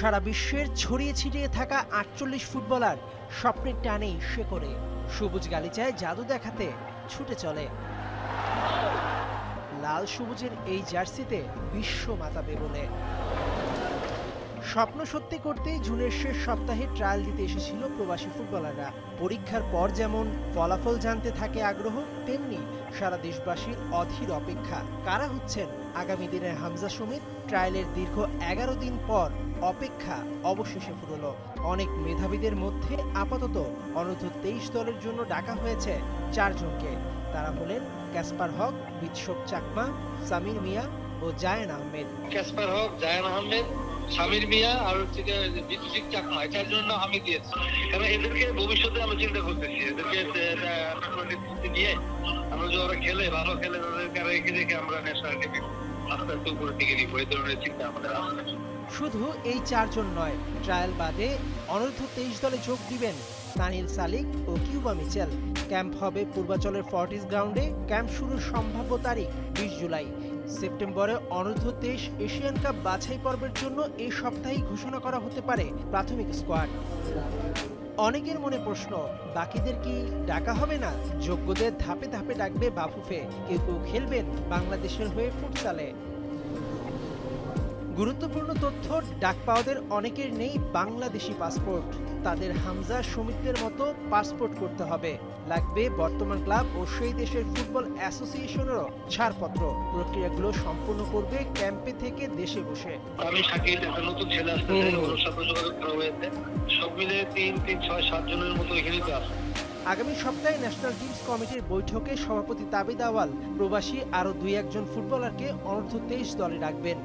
সারা বিশ্বের ছড়িয়ে ছিটিয়ে থাকা আটচল্লিশ ফুটবলার স্বপ্নের টানেই সে করে। সবুজ গালিচায় জাদু দেখাতে ছুটে চলে। লাল সবুজের এই জার্সিতে বিশ্ব মাতাবে বলে স্বপ্ন সত্যি করতেই জুনের শেষ সপ্তাহে ট্রায়াল দিতে এসেছিল প্রবাসী ফুটবলাররা। পরীক্ষার পর যেমন ফলাফল জানতে থাকে আগ্রহ, তেমনি সারা দেশবাসীর অধীর অপেক্ষা। কারা হচ্ছেন আগামী দিনের হামজা সমিত ট্রায়ালের দীর্ঘ এগারো দিন পর অপেক্ষা অবশেষে ফুরলো। অনেক মেধাবীদের মধ্যে আপাতত অনূর্ধ্ব তেইশ দলের জন্য ডাকা হয়েছে চারজনকে। তারা হলেন ক্যাসপার হক বিৎসব চাকমা, সামির মিয়া ও জায়েন আহমেদ। ক্যাসপার হক, জায়ান আহমেদ সামির মিয়া আর হচ্ছে বিদ্যুৎ চাকমা, এটার জন্য আমি দিয়েছি কারণ এদেরকে ভবিষ্যতে আমি চিন্তা করতেছি। এদেরকে নিয়ে আমরা যদি ওরা খেলে, ভালো খেলে, তাদেরকে রেখে রেখে আমরা ন্যাশনাল টিমে আস্তে আস্তে উপরের দিকে নিবো। এই ধরনের চিন্তা আমাদের আছে। শুধু এই চারজন নয়, ট্রায়াল বাদে অনূর্ধ্ব তেইশ দলে যোগ দিবেন তানিল সালিক ও কিউবা মিচেল। ক্যাম্প হবে পূর্বাচলের ফর্টিস গ্রাউন্ডে। ক্যাম্প শুরুর সম্ভাব্য তারিখ বিশ জুলাই। সেপ্টেম্বরে অনূর্ধ্ব তেইশ এশিয়ান কাপ বাছাই পর্বের জন্য এই সপ্তাহেই ঘোষণা করা হতে পারে প্রাথমিক স্কোয়াড। অনেকের মনে প্রশ্ন, বাকিদের কি ডাকা হবে না? যোগ্যদের ধাপে ধাপে ডাকবে বাফুফে। কেউ কেউ খেলবেন বাংলাদেশের হয়ে ফুটসালে গুরুত্বপূর্ণ তথ্য ডাক পাওয়াদের অনেকের নেই বাংলাদেশি পাসপোর্ট। তাদের হামজা সমিতির মতো পাসপোর্ট করতে হবে। লাগবে বর্তমান ক্লাব ও সেই দেশের ফুটবল অ্যাসোসিয়েশনেরও ছাড়পত্র। প্রক্রিয়াগুলো সম্পূর্ণ করবে ক্যাম্পে থেকে দেশে বসে। আমি নতুন ছেলে। ওর সাথে যোগাযোগ করা হয়েছে। সব মিলে তিন তিন ছয় সাত জনের মতো তো আছে। আগামী সপ্তাহে ন্যাশনাল টিমস কমিটির বৈঠকে সভাপতি তাবিদ আওয়াল প্রবাসী আরও দুই একজন ফুটবলারকে অনূর্ধ্ব তেইশ দলে রাখবেন